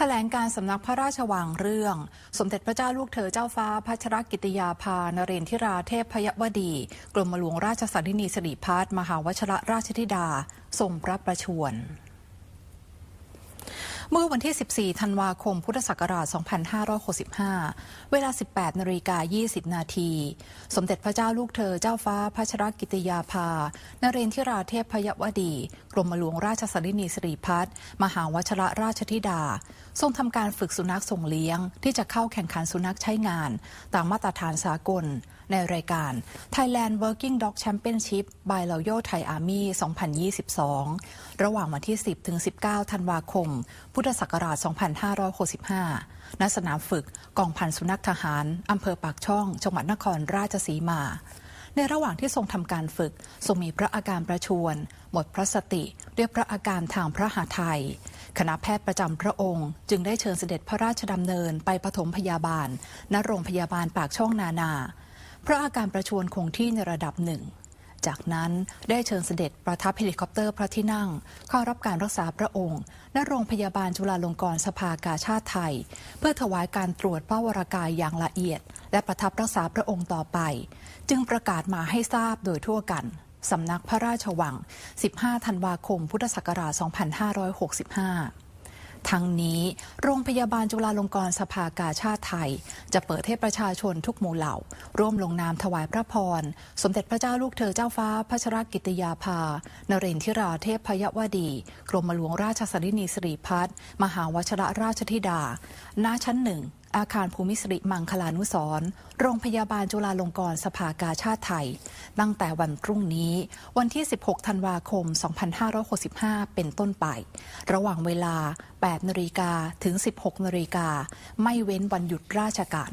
แถลงการสำนักพระราชวังเรื่อง สมเด็จพระเจ้าลูกเธอเจ้าฟ้าพัชรกิติยาภานเรนทิราเทพพยวดี กรมหลวงราชสันนินีสิริพัฒมหาวชระราชธิดา ทรงพระประชวร เมื่อวันที่ 14 ธันวาคม พุทธศักราช 2565 เวลา 18 นาฬิกา 20 นาที สมเด็จพระเจ้าลูกเธอเจ้าฟ้าพัชรกิติยาภา นเรนทิราเทพพยวดี กรมหลวงราชสันนินีสิริพัฒมหาวชรราชธิดา ทรงทำการฝึกสุนัขส่งเลี้ยง ที่จะเข้าแข่งขันสุนัขใช้งาน ตามมาตรฐานสากล ในรายการ Thailand Working Dog Championship by Royal Thai Army 2022 ระหว่างวันที่ 10 ถึง 19 ธันวาคมพุทธศักราช 2565 ณ สนามฝึกกองพันสุนัขทหาร อำเภอปากช่อง จังหวัดนครราชสีมา ในระหว่างที่ทรงทำการฝึก ทรงมีพระอาการประชวรหมดพระสติด้วยพระอาการทางพระหาไทยคณะแพทย์ประจำพระองค์ จึงได้เชิญเสด็จพระราชดำเนินไปปฐมพยาบาล ณ โรงพยาบาลปากช่องนานา พระอาการประชวรคงที่ในระดับหนึ่ง จากนั้นได้เชิญเสด็จประทับเฮลิคอปเตอร์พระที่นั่ง เข้ารับการรักษาพระองค์ณโรงพยาบาลจุฬาลงกรณ์สภากาชาติไทย เพื่อถวายการตรวจเป้าวรากายอย่างละเอียด และประทับรักษาพระองค์ต่อไป จึงประกาศมาให้ทราบโดยทั่วกันสำนักพระราชวัง 15 ธันวาคม พุทธศักราช 2565 ทั้งนี้โรงพยาบาลจุฬาลงกรณ์สภากาชาติไทย จะเปิดให้ประชาชนทุกหมู่เหล่า ร่วมลงนามถวายพระพร สมเด็จพระเจ้าลูกเธอเจ้าฟ้าพัชรกิติยาภา นเรนทิราเทพพยวดี กรมหลวงราชสันนินีสิริพัฒน์มหาวชรราชธิดา ณชั้นหนึ่ง อาคารภูมิสิริมังคลานุสร์โรงพยาบาลจุฬาลงกรณ์สภากาชาติไทย ตั้งแต่วันพรุ่งนี้ วันที่ 16 ธันวาคม 2565 เป็นต้นไป ระหว่างเวลา 8นาฬิกาถึง 16นาฬิกาไม่เว้นวันหยุดราชการ